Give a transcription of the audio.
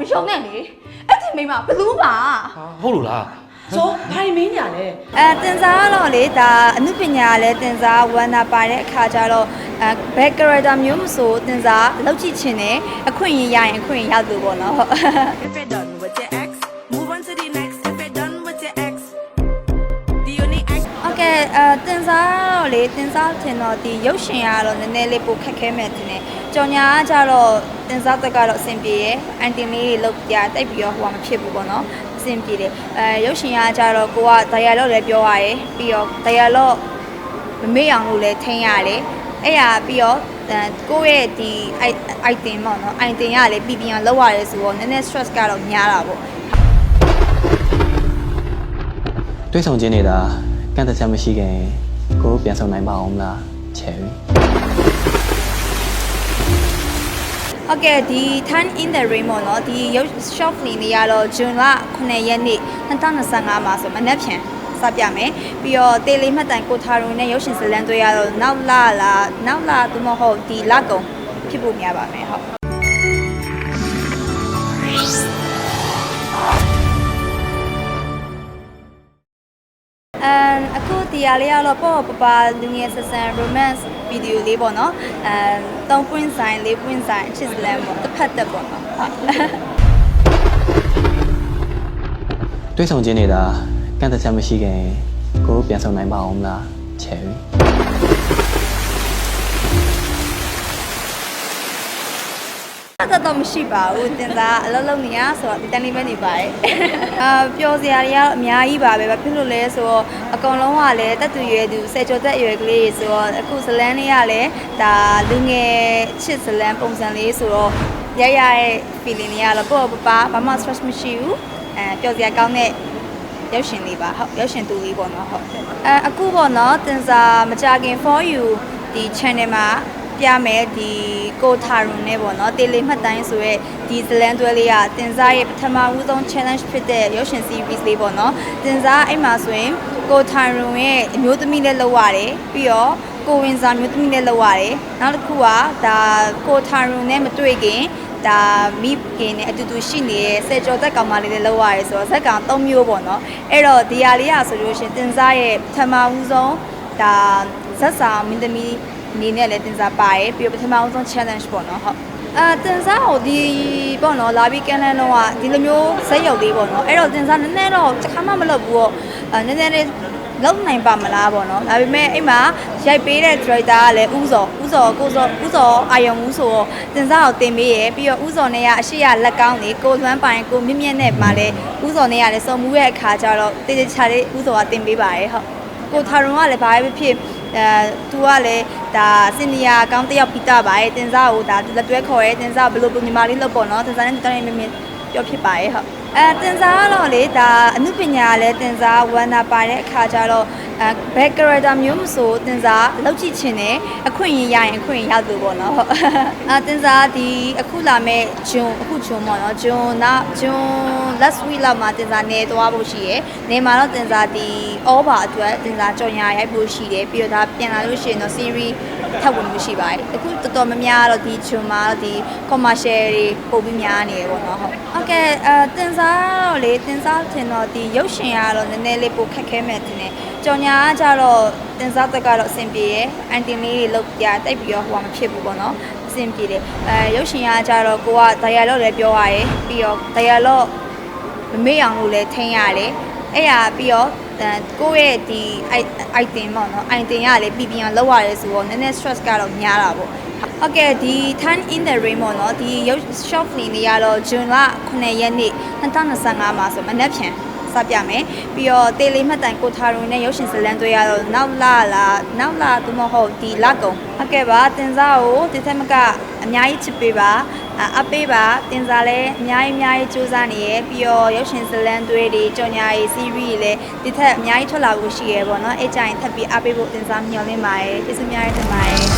မရှုံနဲ့လေအဲ့ဒီမိမဘလူးပါဟာဟုတ်လို့လားဆိုဘာမင်းညာလဲအဲတင်စားကတော့လေဒါအမှုပညာလည်းတင်စားဝမ်းသာပါတဲ့အခါကျတော့အဲဘယ် character မျိုးမဆိုတင်စားလောက်ကြည့်ချင်တယ်အခွင့်အရေးရရင်အခွင့်အရေးရောက်လို့ပေါ့နော်ဟုတ် If you're done with your ex, move on to the next. အဲတင်စားတော့လေတင်စားထင်တော့ဒီရုပ်ရှင်ကတော့နည်းနည်းလေးပိုခက်ခဲမဲ့တင်တယ်ကြော်ညာကကြတော့တင်စားတက်ကတော့အဆင်ပြေရယ်အန်တင်လေးတွေလောက်ပြတိတ်ပြီးတော့ဟိုကမဖြစ်ဘူးပေါ့နော်အဆင်ပြေတယ်အဲရုပ်ရှင်ကကြတော့ကိုက dialogue လည်းပြောရတယ်ပြီးတော့ dialogue မမေ့အောင်လို့လည်းထိန်းရတယ်အဲ့ရပြီးတော့အဲကိုယ့်ရဲ့ဒီ item ပေါ့နော် item ကလည်းပြည်ပြန်လောက်ရတယ်ဆိုတော့နည်းနည်း stress ကတော့များတာပေါ့တွေးဆောင်ခြင်းနေတာ ကန့်သက်ချက်မရှိခင်ကိုယ်ပြန်ဆောင်နိုင်ပါအောင်မလားချယ်ရီဟုတ်ကဲ့ဒီ Turn in the Rain ပေါ့နော်ဒီရုပ် short film လေးကတော့ဇွန်လ9ရက်နေ့2025မှာဆိုမနက်ဖြန်စပြမယ်ပြီးတော့တေလီမှတ်တိုင်ကိုထာရုံနဲ့ရုပ်ရှင်ဇာတ်လမ်းတွေကတော့နောက်လလားနောက်လသို့မဟုတ်ဒီလကုံဖြစ်ဖို့များပါမယ်ဟုတ် အခုဒီရလေးကတော့ပေါ့ပပလူငယ်ဆက်ဆံ romance video လေးပေါ့နော်အမ်3 point sign 4 point sign ချစ်စလန်ပေါ့တစ်ဖက်တက်ပေါ့နော်ဟုတ်တွေးဆောင်ခြင်းနေတာကန့်သက်ချက်မရှိခင်ကိုယ်ပြန်ဆောင်နိုင်ပါအောင်မလားချယ်ရီ အဲ့ဒါတော့မရှိပါဘူးတင်သားအလုံးလုံးနေရဆိုတော့ဒီတန်လေးပဲနေပါတယ်အာပျော်စရာတွေကတော့အများကြီးပါပဲဘာဖြစ်လို့လဲဆိုတော့အကောင်လုံးကလည်းတက်သူရွယ်သူဆယ်ကျော်သက်အရွယ်ကလေးဆိုတော့အခုဇလန်းလေးကလည်းဒါလူငယ်ချစ်ဇလန်းပုံစံလေးဆိုတော့ရရရဲ့ feeling လေးကတော့ပေါ့ပပဘာမှ stress မရှိဘူးအဲပျော်စရာကောင်းတဲ့ရုပ်ရှင်လေးပါဟုတ်ရုပ်ရှင်တူလေးပေါ့နော်ဟုတ်အဲအခုပေါ့နော်တင်စာမကြခင် for you ဒီ channel မှာ ပြမယ်ဒီကိုထာရုံနဲ့ပေါ့နော်တေလီမှတ်တိုင်းဆိုရဲဒီဇလန်တွဲလေးကတင်စားရဲ့ပထမဦးဆုံး challenge ဖြစ်တဲ့ရုပ်ရှင် series လေးပေါ့နော်တင်စားအဲ့မှာဆိုရင်ကိုထာရုံရဲ့အမျိုးသမီးလည်းလောက်ရတယ်ပြီးတော့ကိုဝင်စာမျိုးသမီးလည်းလောက်ရတယ်နောက်တစ်ခုကဒါကိုထာရုံနဲ့မတွေ့ခင်ဒါမိခင်နဲ့အတူတူရှိနေတဲ့ဆယ်ကျော်သက်ကောင်မလေးလည်းလောက်ရတယ်ဆိုတော့ဇက်ကောင်၃မျိုးပေါ့နော်အဲ့တော့ဒီဟာလေးอ่ะဆိုလို့ရှရင်တင်စားရဲ့ပထမဦးဆုံးဒါ ဇက်စာမင်းသမီးအနေနဲ့လည်းတင်စားပါရယ်ပြီးတော့ပထမဦးဆုံး challenge ပေါ့နော်ဟုတ်အာတင်စားကိုဒီပေါ့နော်လာပြီးကန်လန်တော့ကဒီလိုမျိုးဇက်ရုပ်လေးပေါ့နော်အဲ့တော့တင်စားနည်းနည်းတော့တစ်ခါမှမလုပ်ဘူးပေါ့အာနည်းနည်းလေးလုံးနိုင်ပါမလားပေါ့နော်ဒါပေမဲ့အဲ့မှာရိုက်ပေးတဲ့ director ကလည်းဥစောဥစောကိုစောဥစောအာယုံဦးဆိုတော့တင်စားကိုတင်ပေးရယ်ပြီးတော့ဥစောနဲ့ကအရှိရလက်ကောင်းလေးကိုလွမ်းပိုင်ကိုမြင့်မြင့်နဲ့မှလည်းဥစောနဲ့ကလည်းစုံမှုရဲ့အခါကျတော့တေးတေးချာလေးဥစောကတင်ပေးပါရယ်ဟုတ်ကိုထာရုံကလည်းဘာပဲဖြစ် အဲသူကလည်းဒါစင်နီယာအကောင်းတစ်ယောက်ပြီးတာပါရဲ့တင်စားကိုဒါလက်တွဲခေါ်ရဲတင်စားဘယ်လိုပုံညီမလေးလုပ်ပေါ့နော်တင်စားနဲ့တိုင်းမင်းမင်းပြောဖြစ်ပါရဲ့ဟုတ်အဲတင်စားကတော့လေဒါအမှုပညာလည်းတင်စားဝမ်းသာပါတဲ့အခါကျတော့အဲဘယ် character မျိုးမဆိုတင်စားလောက်ကြည့်ချင်တယ်အခွင့်အရေးရရင်အခွင့်အရေးရောက်လို့ပေါ့နော်ဟုတ်အဲတင်စားဒီအခုလာမဲ့ဂျွန်အခုဂျွန်ပေါ့နော်ဂျွန်နာဂျွန် last week လောက်မှာတင်စားနေသွားဖို့ရှိရယ်နေမှာတော့တင်စားဒီ over အတွက်တင်စားကြော်ညာရိုက်ဖို့ရှိတယ်ပြီးတော့ဒါပြန်လာလို့ရှိရင်တော့ series ထပ်ဝင်လို့ရှိပါတယ်အခုတော်တော်များများတော့ဒီဂျွန်မှာတော့ဒီ commercial တွေပို့ပြီးများနေတယ်ပေါ့နော်ဟုတ်ဟုတ်ကဲ့အဲတင်စားတော့လေတင်စားထင်တော့ဒီရုပ်ရှင်ကတော့နည်းနည်းလေးပိုခက်ခဲမဲ့တင်တယ်ကြော်ညာကကြတော့တင်စားတက်ကတော့အဆင်ပြေရယ်အန်တင်လေးတွေလောက်ပြတိတ်ပြီးတော့ဟိုကမဖြစ်ဘူးပေါ့နော်အဆင်ပြေတယ်အဲရုပ်ရှင်ကကြတော့ကိုက dialogue လည်းပြောရတယ်ပြီးတော့ dialogue မမေ့အောင်လို့လည်းထိန်းရတယ်အဲ့ရပြီးတော့အဲကိုယ့်ရဲ့ဒီ item ပေါ့နော် item ကလည်းပြည်ပြန်လောက်ရတယ်ဆိုတော့နည်းနည်း stress ကတော့များတာပေါ့ဟုတ်ကဲ့ဒီ Turn in the Rain ပေါ့နော်ဒီရုပ် short film လေးကတော့ဇွန်လ9ရက်နေ့2025မှာဆိုမနက်ဖြန်စပြမယ်ပြီးတော့တေလီမှတ်တိုင်ကိုထာရုံနဲ့ရုပ်ရှင်ဇာတ်လမ်းတွေကတော့နောက်လလားနောက်လသို့မဟုတ်ဒီလကုံဟုတ်ကဲ့ပါတင်စားကိုဒီထက်မကအများကြီးချစ်ပေးပါ အပ်ပေးပါတင်စားလဲအများကြီးအများကြီးစူးစမ်းနေရပြီးတော့ရုပ်ရှင်ဇာတ်လမ်းတွေတွေကြော်ညာရေး series တွေလည်းဒီထက်အများကြီးထွက်လာဖို့ရှိရပေါ့နော်အဲ့ကြရင်ထပ်ပြီးအပ်ပေးဖို့တင်စားမျှော်လင့်ပါတယ်ကျေးဇူးများတင်ပါတယ်